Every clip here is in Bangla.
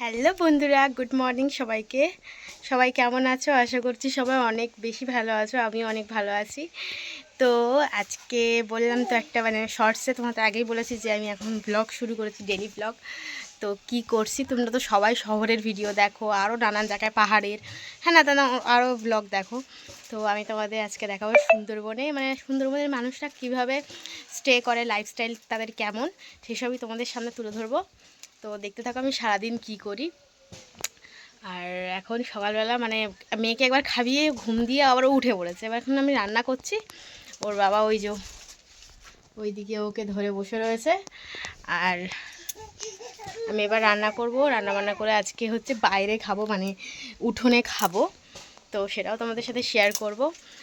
হ্যালো বন্ধুরা, গুড মর্নিং সবাইকে। সবাই কেমন আছো? আশা করছি সবাই অনেক বেশি ভালো আছো আমি অনেক ভালো আছি। তো আজকে বললাম তো একটা মানে শর্টসে তোমাদের আগেই বলেছি যে আমি এখন ব্লগ শুরু করেছি ডেলি ব্লগ তো কি করছি? তোমরা তো সবাই শহরের ভিডিও দেখো আরও নানান জায়গায় পাহাড়ের হ্যাঁ না দাদা আরও ব্লগ দেখো। তো আমি তোমাদের আজকে দেখাবো সুন্দরবনে মানে সুন্দরবনের মানুষরা কীভাবে স্টে করে লাইফস্টাইল তাদের কেমন, সেসবই তোমাদের সামনে তুলে ধরবো। তো দেখতে থাকো আমি সারাদিন কি করি। আর এখন সকালবেলা মানে মেয়েকে একবার খাইয়ে ঘুম দিয়ে আবার উঠে পড়েছে। এবার এখন আমি রান্না করছি। ওর বাবা ওই যে ওইদিকে ওকে ধরে বসে রয়েছে। আর আমি এবার রান্না করব। রান্না বান্না করে আজকে হচ্ছে বাইরে খাব মানে উঠোনে খাব। তো সেটাও তোমাদের সাথে শেয়ার করব।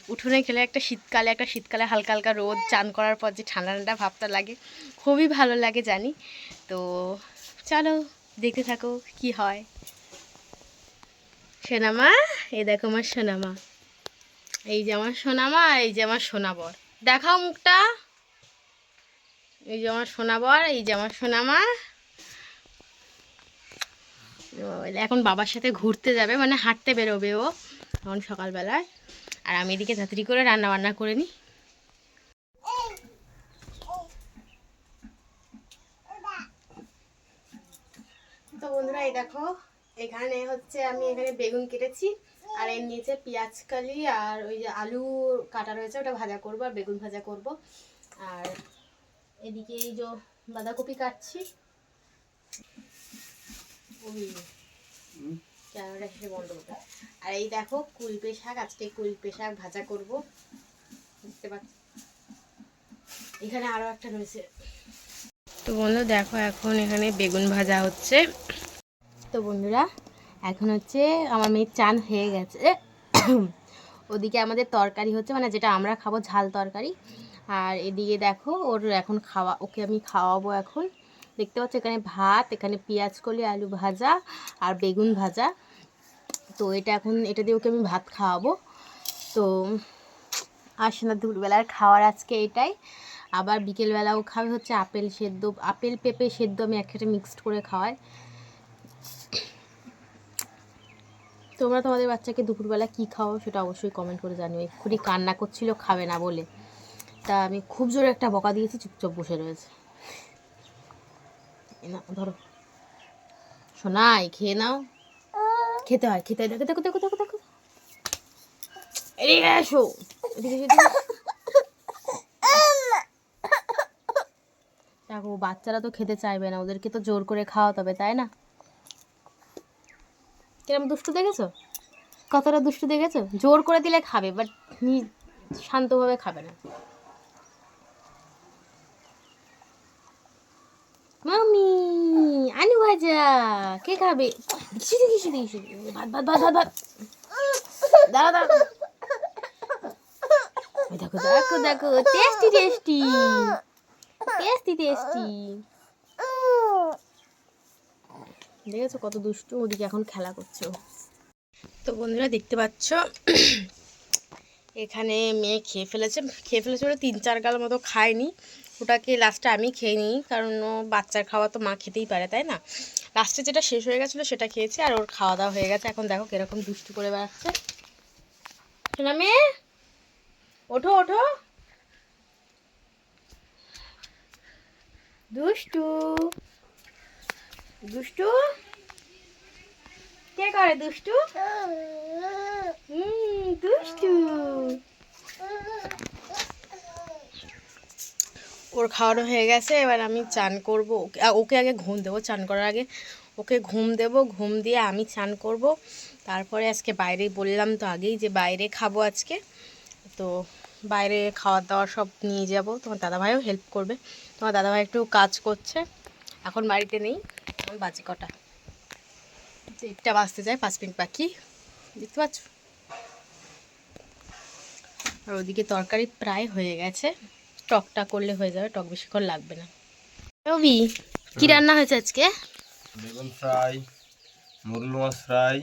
উঠোনে খেলে একটা শীতকালে একটা শীতকালে হালকা হালকা রোদ, চান করার পর যে ঠান্ডা ঠান্ডা ভাবটা লাগে, খুবই ভালো লাগে জানি। তো চলো, দেখতে থাকো কি হয়। সোনামা, এই দেখো আমার সোনামা। এই যে আমার সোনামা, এই যে আমার সোনাবর। দেখাও মুখটা। এই যে আমার সোনাবর, এই যে আমার সোনামা। এখন বাবার সাথে ঘুরতে যাবে মানে হাঁটতে বেরোবে ও এখন সকালবেলায়। আর আমি এদিকে তাড়াতাড়ি করে রান্না বান্না করে নিই। তো বন্ধুরা এই দেখো এখানে হচ্ছে আমি এখানে বেগুন কেটেছি আর এর নিচে পেঁয়াজ কালি আর ওই যে আলু কাটা রয়েছে ওটা ভাজা করব আর বেগুন ভাজা করব। আর এদিকে এই যে বাঁধাকপি কাটছি। ওই ক্যামেরা শেষে বন্ধ করতে আর এই দেখো কুলপে শাক আজকে কুলপে শাক ভাজা করব। বুঝতে পারছি? এখানে আরও একটা রয়েছে। তো বন্ধু, দেখো এখন এখানে বেগুন ভাজা হচ্ছে। তো বন্ধুরা, এখন হচ্ছে আমার মেয়ের চান হয়ে গেছে। ওদিকে আমাদের তরকারি হচ্ছে মানে যেটা আমরা খাব, ঝাল তরকারি। আর এদিকে দেখো, ওর এখন খাওয়া, ওকে আমি খাওয়াবো এখন। দেখতে পাচ্ছ, এখানে ভাত, এখানে পেঁয়াজ কলি, আলু ভাজা আর বেগুন ভাজা। তো এটা এখন, এটা দিয়ে ওকে আমি ভাত খাওয়াবো। তো আসে না দুপুরবেলার খাওয়ার আজকে এটাই। আবার বিকেলবেলাও খাবে হচ্ছে আপেল সেদ্ধ, আপেল, পেঁপে সেদ্ধ আমি একসাথে মিক্সড করে খাওয়াই। তোমরা তোমাদের বাচ্চাকে দুপুরবেলা কী খাও সেটা অবশ্যই কমেন্ট করে জানিও। এক্ষুনি কান্না করছিল, খাবে না বলে। তা আমি খুব জোরে একটা বকা দিয়েছি, চুপচাপ বসে রয়েছে। ধরো। শোনাই খেয়ে নাও। খেতে হয় খেতে হয়। দেখো দেখো দেখো দেখো দেখো। এসো। এদিকে এসো, এদিকে এসো। দেখো, বাচ্চারা তো খেতে চাইবে না, ওদেরকে তো জোর করে খাওয়াতে হবে, তাই না? কিরম দুষ্টু দেখেছ? কতটা দুষ্টু দেখেছ? জোর করে দিলে খাবে বাট শান্তভাবে খাবে না। মামি, আলু ভাজা, কে খাবে? দিশি দিশি দিশি ভাত ভাত ভাত ভাত ভাত। দাঁড়া দাঁড়া দেখো দেখো দেখো টেস্টি টেস্টি টেস্টি টেস্টি দেখেছ কত দুষ্টু? ওদিকে এখন খেলা করছ তো বন্ধুরা, দেখতে পাচ্ছ? এখানে মেয়ে খেয়ে ফেলেছে। খেয়ে ফেলেছে ওটা তিন চার গাল মতো খায়নি। ওটাকে লাস্টে আমি খেয়ে নিই, কারণ ও বাচ্চার খাওয়া তো মা খেতেই পারে, তাই না? লাস্টে যেটা শেষ হয়ে গেছিল, সেটা খেয়েছে, আর ওর খাওয়া দাওয়া হয়ে গেছে। এখন দেখো কীরকম দুষ্টু করে বেড়াচ্ছে। মেয়ে, ওঠো ওঠো। দুষ্টু। দুষ্টু? কে করে দুষ্টু? হুম, দুষ্টু। ওর খাওয়ানো হয়ে গেছে, এবার আমি চান করব। ওকে আগে ঘুম দেবো, চান করার আগে। ওকে ঘুম দেবো, ঘুম দিয়ে আমি চান করব। তারপরে আজকে বাইরে বললাম তো আগেই যে বাইরে খাব আজকে। তো বাইরে খাওয়া দাওয়া সব নিয়ে যাব। তোমার দাদাভাইও হেল্প করবে। তোমার দাদাভাই একটু কাজ করছে। এখন বাড়িতে নেই। এখন বাজে কটা? একটা বাজতে যায় পাঁচ মিনিট বাকি। দেখতে পাচ্ছ? আর ওদিকে তরকারি প্রায় হয়ে গেছে। টকটা করলে হয়ে যাবে টক বেশিক্ষণ লাগবে না। রবি কি রান্না হয়েছে আজকে? বেগুন ফ্রাই মুরুল মাছ ফ্রাই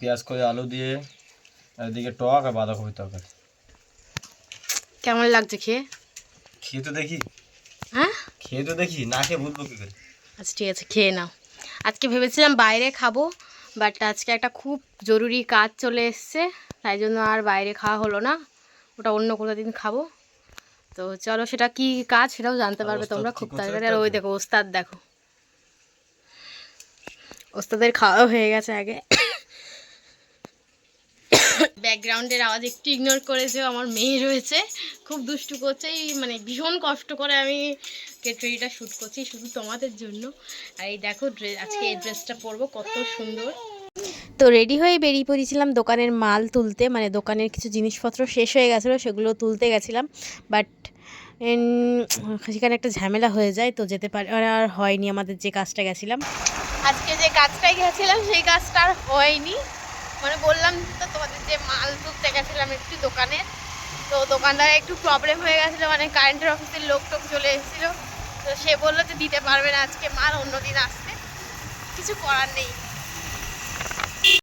পেঁয়াজ করে আলু দিয়ে এদিকে টক আর বাঁধাকপি তরকারি। কেমন লাগছে খেয়ে? খেয়ে তো দেখি। হ্যাঁ? খেয়ে তো দেখি না খেয়ে বুঝব কি করে। আচ্ছা ঠিক আছে খেয়ে নাও। আজকে ভেবেছিলাম বাইরে খাব বাট আজকে একটা খুব জরুরি কাজ চলে এসছে তাই জন্য আর বাইরে খাওয়া হলো না। ওটা অন্য কোনো দিন খাব। তো চলো সেটা কি কাজ সেটাও জানতে পারবে তোমরা খুব তাড়াতাড়ি। আর ওই দেখো ওস্তাদ দেখো। ওস্তাদের খাওয়া হয়ে গেছে আগে। ব্যাকগ্রাউন্ডের আওয়াজ একটু ইগনোর করে করেছে আমার মেয়ে রয়েছে। খুব দুষ্টু করছে এই মানে ভীষণ কষ্ট করে আমি কেটরিটা শ্যুট করছি শুধু তোমাদের জন্য। আর এই দেখো ড্রেস আজকে এই ড্রেসটা পরবো কত সুন্দর। তো রেডি হয়ে বেরিয়ে পড়েছিলাম দোকানের মাল তুলতে মানে দোকানের কিছু জিনিসপত্র শেষ হয়ে গেছিল সেগুলো তুলতে গেছিলাম। বাট সেখানে একটা ঝামেলা হয়ে যায় তো যেতে পারে আর হয়নি আমাদের যে কাজটা গেছিলাম। আজকে যে কাজটাই গেছিলাম সেই কাজটা আর হয়নি। মানে বললাম তো যে মাল তুলতে গেছিলাম একটু দোকানে। তো দোকানদার একটু প্রবলেম হয়ে গেছিল মানে কারেন্টের অফিসের লোক টোক চলে এসেছিল। তো সে বলল যে দিতে পারবে না আজকে, মাল অন্য দিন আসতে কিছু করার নেই।